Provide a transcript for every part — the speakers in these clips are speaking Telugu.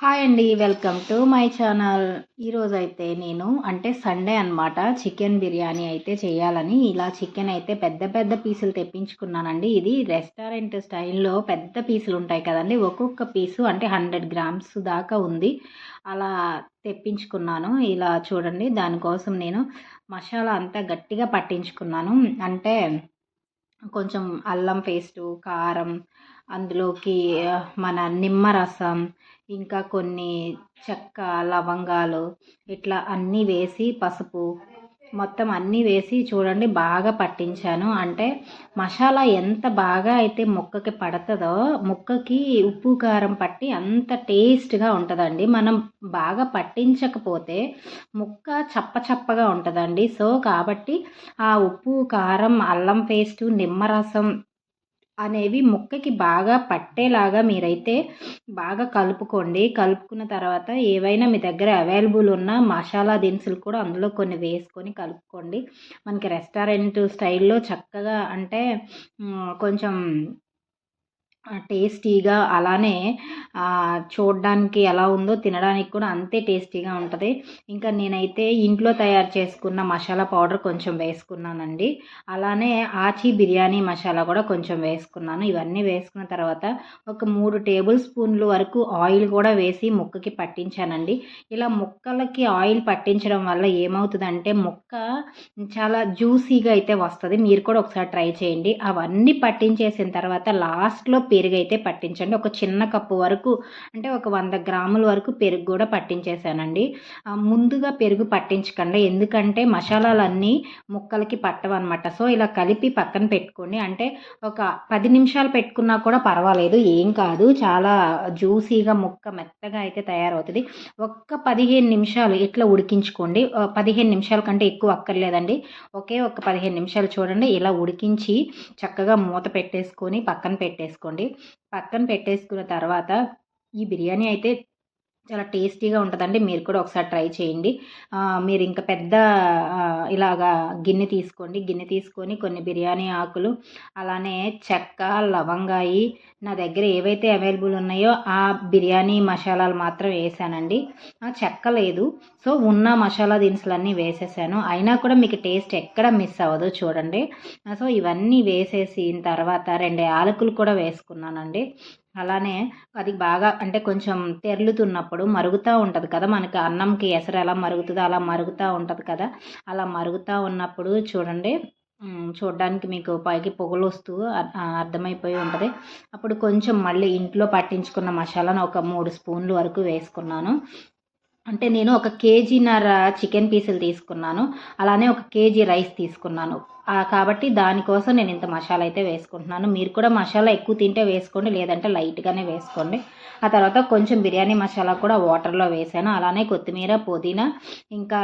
హాయ్ అండి వెల్కమ్ టు మై ఛానల్ ఈరోజు అయితే నేను అంటే సండే అనమాట చికెన్ బిర్యానీ అయితే చేయాలని. ఇలా చికెన్ అయితే పెద్ద పెద్ద పీసులు తెప్పించుకున్నానండి. ఇది రెస్టారెంట్ స్టైల్లో పెద్ద పీసులు ఉంటాయి కదండి. ఒక్కొక్క పీసు అంటే హండ్రెడ్ గ్రామ్స్ దాకా ఉంది. అలా తెప్పించుకున్నాను. ఇలా చూడండి దానికోసం నేను మసాలా అంతా గట్టిగా పట్టించుకున్నాను. అంటే కొంచెం అల్లం పేస్టు కారం అందులోకి మన నిమ్మరసం ఇంకా కొన్ని చెక్క లవంగాలు ఇట్లా అన్నీ వేసి పసుపు మొత్తం అన్నీ వేసి చూడండి బాగా పట్టించాను. అంటే మసాలా ఎంత బాగా అయితే ముక్కకి పడుతుందో ముక్కకి ఉప్పు కారం పట్టి అంత టేస్ట్గా ఉంటుందండి. మనం బాగా పట్టించకపోతే ముక్క చప్ప చప్పగా ఉంటుందండి. సో కాబట్టి ఆ ఉప్పు కారం అల్లం పేస్టు నిమ్మరసం అనేవి ముక్కకి బాగా పట్టేలాగా మీరైతే బాగా కలుపుకోండి. కలుపుకున్న తర్వాత ఏవైనా మీ దగ్గర అవైలబుల్ ఉన్న మసాలా దినుసులు కూడా అందులో కొన్ని వేసుకొని కలుపుకోండి. మనకి రెస్టారెంట్ స్టైల్లో చక్కగా అంటే కొంచెం టేస్టీగా అలానే చూడడానికి ఎలా ఉందో తినడానికి కూడా అంతే టేస్టీగా ఉంటుంది. ఇంకా నేనైతే ఇంట్లో తయారు చేసుకున్న మసాలా పౌడర్ కొంచెం వేసుకున్నానండి. అలానే ఆచి బిర్యానీ మసాలా కూడా కొంచెం వేసుకున్నాను. ఇవన్నీ వేసుకున్న తర్వాత ఒక మూడు టేబుల్ స్పూన్లు వరకు ఆయిల్ కూడా వేసి ముక్కకి పట్టించానండి. ఇలా ముక్కలకి ఆయిల్ పట్టించడం వల్ల ఏమవుతుందంటే ముక్క చాలా జ్యూసీగా అయితే వస్తుంది. మీరు కూడా ఒకసారి ట్రై చేయండి. అవన్నీ పట్టించేసిన తర్వాత లాస్ట్లో పెరుగు అయితే పట్టించండి. ఒక చిన్న కప్పు వరకు అంటే ఒక వంద గ్రాముల వరకు పెరుగు కూడా పట్టించేసానండి ముందుగా పెరుగు పట్టించకండి. ఎందుకంటే మసాలాలన్నీ ముక్కలకి పట్టవన్నమాట. సో ఇలా కలిపి పక్కన పెట్టుకోండి. అంటే ఒక పది నిమిషాలు పెట్టుకున్నా కూడా పర్వాలేదు. ఏం కాదు. చాలా జ్యూసీగా ముక్క మెత్తగా అయితే తయారవుతుంది. ఒక్క పదిహేను నిమిషాలు ఇట్లా ఉడికించుకోండి. పదిహేను నిమిషాల కంటే ఎక్కువ అక్కర్లేదండి. ఒకే ఒక పదిహేను నిమిషాలు చూడండి. ఇలా ఉడికించి చక్కగా మూత పెట్టేసుకొని పక్కన పెట్టేసుకోండి. పక్కన పెట్టేసుకున్న తర్వాత ఈ బిర్యానీ అయితే చాలా టేస్టీగా ఉంటుందండి. మీరు కూడా ఒకసారి ట్రై చేయండి. మీరు ఇంకా పెద్ద ఇలాగా గిన్నె తీసుకోండి. గిన్నె తీసుకొని కొన్ని బిర్యానీ ఆకులు అలానే చెక్క లవంగాయి నా దగ్గర ఏవైతే అవైలబుల్ ఉన్నాయో ఆ బిర్యానీ మసాలాలు మాత్రం వేసానండి. చెక్క లేదు. సో ఉన్న మసాలా దినుసులన్నీ వేసేసాను. అయినా కూడా మీకు టేస్ట్ ఎక్కడ మిస్ అవ్వదు చూడండి. సో ఇవన్నీ వేసేసిన తర్వాత రెండు యాలకులు కూడా వేసుకున్నానండి. అలానే అది బాగా అంటే కొంచెం తెరులుతున్నప్పుడు మరుగుతూ ఉంటుంది కదా మనకి అన్నంకి ఎసరు ఎలా మరుగుతుందో అలా మరుగుతూ ఉంటుంది కదా. అలా మరుగుతూ ఉన్నప్పుడు చూడండి చూడడానికి మీకు పైకి పొగలు వస్తూ అర్థమైపోయి ఉంటుంది. అప్పుడు కొంచెం మళ్ళీ ఇంట్లో పట్టించుకున్న మసాలాను ఒక మూడు స్పూన్లు వరకు వేసుకున్నాను. అంటే నేను ఒక కేజీన్నర చికెన్ పీసులు తీసుకున్నాను. అలానే ఒక కేజీ రైస్ తీసుకున్నాను. కాబట్టి దానికోసం నేను ఇంత మసాలా అయితే వేసుకుంటున్నాను. మీరు కూడా మసాలా ఎక్కువ తింటే వేసుకోండి లేదంటే లైట్గానే వేసుకోండి. ఆ తర్వాత కొంచెం బిర్యానీ మసాలా కూడా వాటర్లో వేసాను. అలానే కొత్తిమీర పుదీనా ఇంకా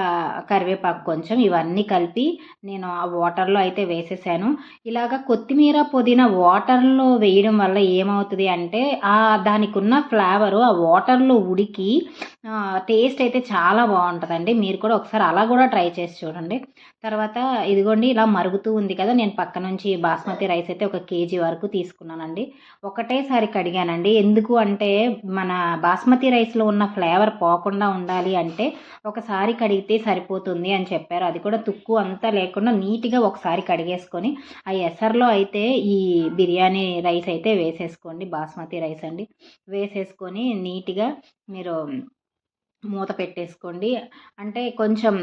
కరివేపాకు కొంచెం ఇవన్నీ కలిపి నేను ఆ వాటర్లో అయితే వేసేసాను. ఇలాగ కొత్తిమీర పుదీనా వాటర్లో వేయడం వల్ల ఏమవుతుంది అంటే ఆ దానికి ఉన్న ఫ్లేవరు ఆ వాటర్లో ఉడికి టేస్ట్ అయితే చాలా బాగుంటుందండి. మీరు కూడా ఒకసారి అలా కూడా ట్రై చేసి చూడండి. తర్వాత ఇదిగోండి ఇలా మరుగుతూ ఉంది కదా నేను పక్క నుంచి బాస్మతి రైస్ అయితే ఒక కేజీ వరకు తీసుకున్నానండి. ఒకటేసారి కడిగానండి. ఎందుకు అంటే మన బాస్మతి రైస్లో ఉన్న ఫ్లేవర్ పోకుండా ఉండాలి అంటే ఒకసారి కడిగితే సరిపోతుంది అని చెప్పారు. అది కూడా తుక్కు అంతా లేకుండా నీట్గా ఒకసారి కడిగేసుకొని ఆ ఎసర్లో అయితే ఈ బిర్యానీ రైస్ అయితే వేసేసుకోండి బాస్మతి రైస్ అండి. వేసేసుకొని నీట్గా మీరు మూత పెట్టేసుకోండి. అంటే కొంచెం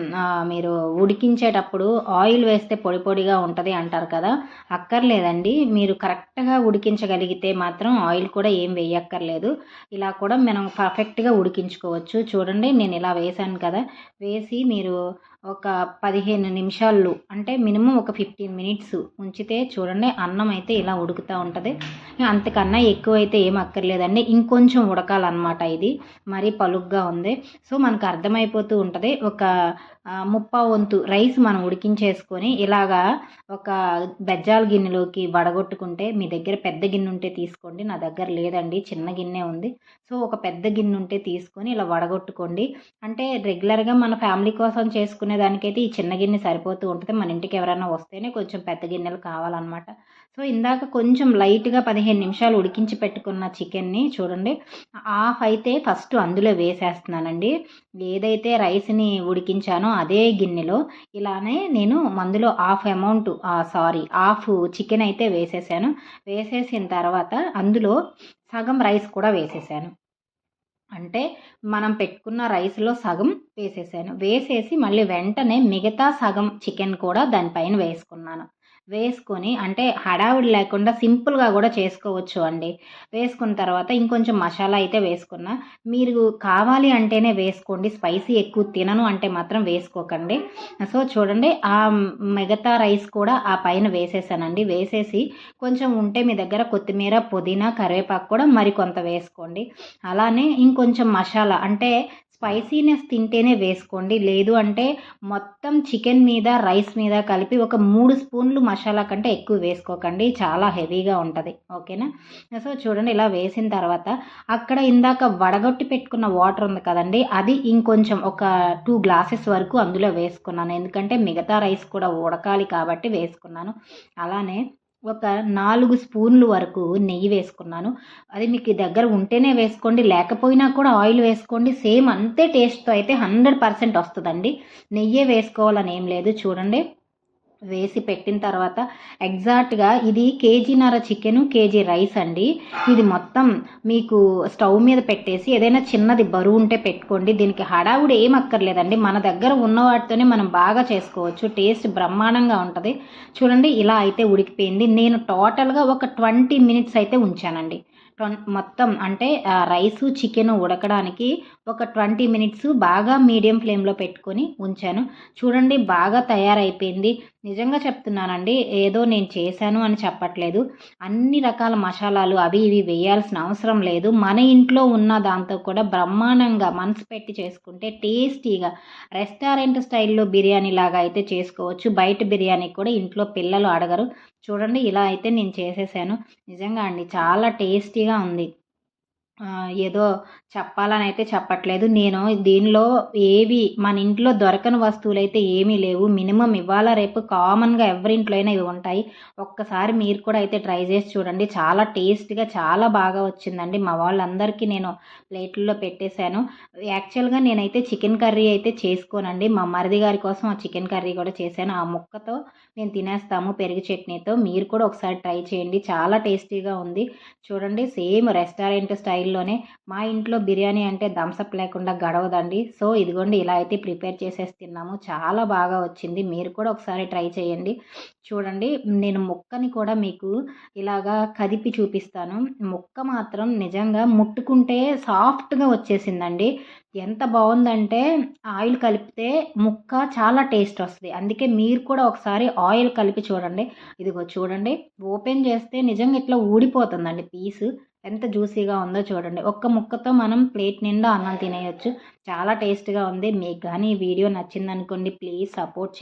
మీరు ఉడికించేటప్పుడు ఆయిల్ వేస్తే పొడి పొడిగా ఉంటుంది అంటారు కదా అక్కర్లేదండి. మీరు కరెక్ట్గా ఉడికించగలిగితే మాత్రం ఆయిల్ కూడా ఏం వేయక్కర్లేదు. ఇలా కూడా మనం పర్ఫెక్ట్గా ఉడికించుకోవచ్చు. చూడండి నేను ఇలా వేసాను కదా. వేసి మీరు ఒక పదిహేను నిమిషాలు అంటే మినిమం ఒక ఫిఫ్టీన్ మినిట్స్ ఉంచితే చూడండి అన్నం అయితే ఇలా ఉడుకుతూ ఉంటుంది. అంతకన్నా ఎక్కువ అయితే ఏం అక్కర్లేదండి. ఇంకొంచెం ఉడకాలన్నమాట ఇది. మరీ పలుగ్గా ఉంది. సో మనకు అర్థమైపోతూ ఉంటుంది. ఒక ముప్పా వంతు రైస్ మనం ఉడికించేసుకొని ఇలాగా ఒక బెజ్జాల గిన్నెలోకి వడగొట్టుకుంటే మీ దగ్గర పెద్ద గిన్నె ఉంటే తీసుకోండి. నా దగ్గర లేదండి. చిన్న గిన్నె ఉంది. సో ఒక పెద్ద గిన్నె ఉంటే తీసుకొని ఇలా వడగొట్టుకోండి. అంటే రెగ్యులర్గా మన ఫ్యామిలీ కోసం చేసుకునే చేసుకునే దానికైతే ఈ చిన్న గిన్నె సరిపోతూ ఉంటుంది. మన ఇంటికి ఎవరైనా వస్తేనే కొంచెం పెద్ద గిన్నెలు కావాలన్నమాట. సో ఇందాక కొంచెం లైట్గా పదిహేను నిమిషాలు ఉడికించి పెట్టుకున్న చికెన్ని చూడండి. హాఫ్ అయితే ఫస్ట్ అందులో వేసేస్తున్నానండి. ఏదైతే రైస్ని ఉడికించానో అదే గిన్నెలో ఇలానే నేను మందులో half amount sorry half chicken అయితే వేసేసాను. వేసేసిన తర్వాత అందులో సగం రైస్ కూడా వేసేసాను. అంటే మనం పెట్టుకున్న రైస్లో సగం వేసేసాను. వేసేసి మళ్ళీ వెంటనే మిగతా సగం చికెన్ కూడా దానిపైన వేసుకున్నాను. వేసుకొని అంటే హడావిడి లేకుండా సింపుల్గా కూడా చేసుకోవచ్చు అండి. వేసుకున్న తర్వాత ఇంకొంచెం మసాలా అయితే వేసుకున్నా. మీరు కావాలి అంటేనే వేసుకోండి. స్పైసీ ఎక్కువ తినను అంటే మాత్రం వేసుకోకండి. సో చూడండి ఆ మిగతా రైస్ కూడా ఆ పైన వేసేసానండి. వేసేసి కొంచెం ఉంటే మీ దగ్గర కొత్తిమీర పుదీనా కరివేపాకు కూడా మరి కొంత వేసుకోండి. అలానే ఇంకొంచెం మసాలా అంటే స్పైసీనెస్ తింటేనే వేసుకోండి. లేదు అంటే మొత్తం చికెన్ మీద రైస్ మీద కలిపి ఒక మూడు స్పూన్లు మసాలా కంటే ఎక్కువ వేసుకోకండి. చాలా హెవీగా ఉంటుంది. ఓకేనా? సో చూడండి ఇలా వేసిన తర్వాత అక్కడ ఇందాక వడగొట్టి పెట్టుకున్న వాటర్ ఉంది కదండి అది ఇంకొంచెం ఒక టూ గ్లాసెస్ వరకు అందులో వేసుకున్నాను. ఎందుకంటే మిగతా రైస్ కూడా ఉడకాలి కాబట్టి వేసుకున్నాను. అలానే ఒక నాలుగు స్పూన్లు వరకు నెయ్యి వేసుకున్నాను. అది మీకు దగ్గర ఉంటేనే వేసుకోండి లేకపోయినా కూడా ఆయిల్ వేసుకోండి. సేమ్ అంతే టేస్ట్తో అయితే హండ్రెడ్ పర్సెంట్ వస్తుందండి. నెయ్యే వేసుకోవాలని ఏం లేదు. చూడండి. వేసి పెట్టిన తర్వాత ఎగ్జాక్ట్గా ఇది కేజీన్నర చికెన్ కేజీ రైస్ అండి. ఇది మొత్తం మీకు స్టవ్ మీద పెట్టేసి ఏదైనా చిన్నది బరువు ఉంటే పెట్టుకోండి. దీనికి హడావుడి ఏం అక్కర్లేదండి. మన దగ్గర ఉన్న వాటితోనే మనం బాగా చేసుకోవచ్చు. టేస్ట్ బ్రహ్మాండంగా ఉంటుంది. చూడండి ఇలా అయితే ఉడికిపోయింది. నేను టోటల్గా ఒక ట్వంటీ మినిట్స్ అయితే ఉంచానండి. మొత్తం అంటే రైసు చికెన్ ఉడకడానికి ఒక ట్వంటీ మినిట్స్ బాగా మీడియం ఫ్లేమ్లో పెట్టుకొని ఉంచాను. చూడండి బాగా తయారైపోయింది. నిజంగా చెప్తున్నానండి ఏదో నేను చేశాను అని చెప్పట్లేదు. అన్ని రకాల మసాలాలు అవి ఇవి వేయాల్సిన అవసరం లేదు. మన ఇంట్లో ఉన్న దాంతో కూడా బ్రహ్మాండంగా మనసు పెట్టి చేసుకుంటే టేస్టీగా రెస్టారెంట్ స్టైల్లో బిర్యానీ లాగా అయితే చేసుకోవచ్చు. బయట బిర్యానీ కూడా ఇంట్లో పిల్లలు అడగరు. చూడండి ఇలా అయితే నేను చేసేసాను. నిజంగా అండి చాలా టేస్టీగా ఉంది. ఏదో చెప్పాలని అయితే చెప్పట్లేదు. నేను దీనిలో ఏవి మన ఇంట్లో దొరకని వస్తువులు అయితే ఏమీ లేవు. మినిమం ఇవాళ రేపు కామన్గా ఎవరి ఇంట్లో అయినా ఇవి ఉంటాయి. ఒక్కసారి మీరు కూడా అయితే ట్రై చేసి చూడండి. చాలా టేస్ట్గా చాలా బాగా వచ్చిందండి. మా వాళ్ళందరికీ నేను ప్లేట్లలో పెట్టేశాను. యాక్చువల్గా నేనైతే చికెన్ కర్రీ అయితే చేసుకోనండి. మా మరిది గారి కోసం ఆ చికెన్ కర్రీ కూడా చేశాను. ఆ ముక్కతో మేము తినేస్తాము పెరుగు చట్నీతో. మీరు కూడా ఒకసారి ట్రై చేయండి. చాలా టేస్టీగా ఉంది. చూడండి సేమ్ రెస్టారెంట్ స్టైల్ స్టైల్లోనే మా ఇంట్లో బిర్యానీ అంటే థమ్సప్ లేకుండా గడవదండి. సో ఇదిగోండి ఇలా అయితే ప్రిపేర్ చేసేసి తిన్నాము. చాలా బాగా వచ్చింది. మీరు కూడా ఒకసారి ట్రై చేయండి. చూడండి నేను ముక్కని కూడా మీకు ఇలాగా కదిపి చూపిస్తాను. ముక్క మాత్రం నిజంగా ముట్టుకుంటే సాఫ్ట్గా వచ్చేసిందండి. ఎంత బాగుందంటే ఆయిల్ కలిపితే ముక్క చాలా టేస్ట్ వస్తుంది. అందుకే మీరు కూడా ఒకసారి ఆయిల్ కలిపి చూడండి. ఇదిగో చూడండి ఓపెన్ చేస్తే నిజంగా ఇట్లా ఊడిపోతుందండి పీసు. ఎంత జ్యూసీగా ఉందో చూడండి. ఒక్క ముక్కతో మనం ప్లేట్ నిండా అన్నం తినేయచ్చు. చాలా టేస్ట్గా ఉంది. మీకు కానీ ఈ వీడియో నచ్చిందనుకోండి ప్లీజ్ సపోర్ట్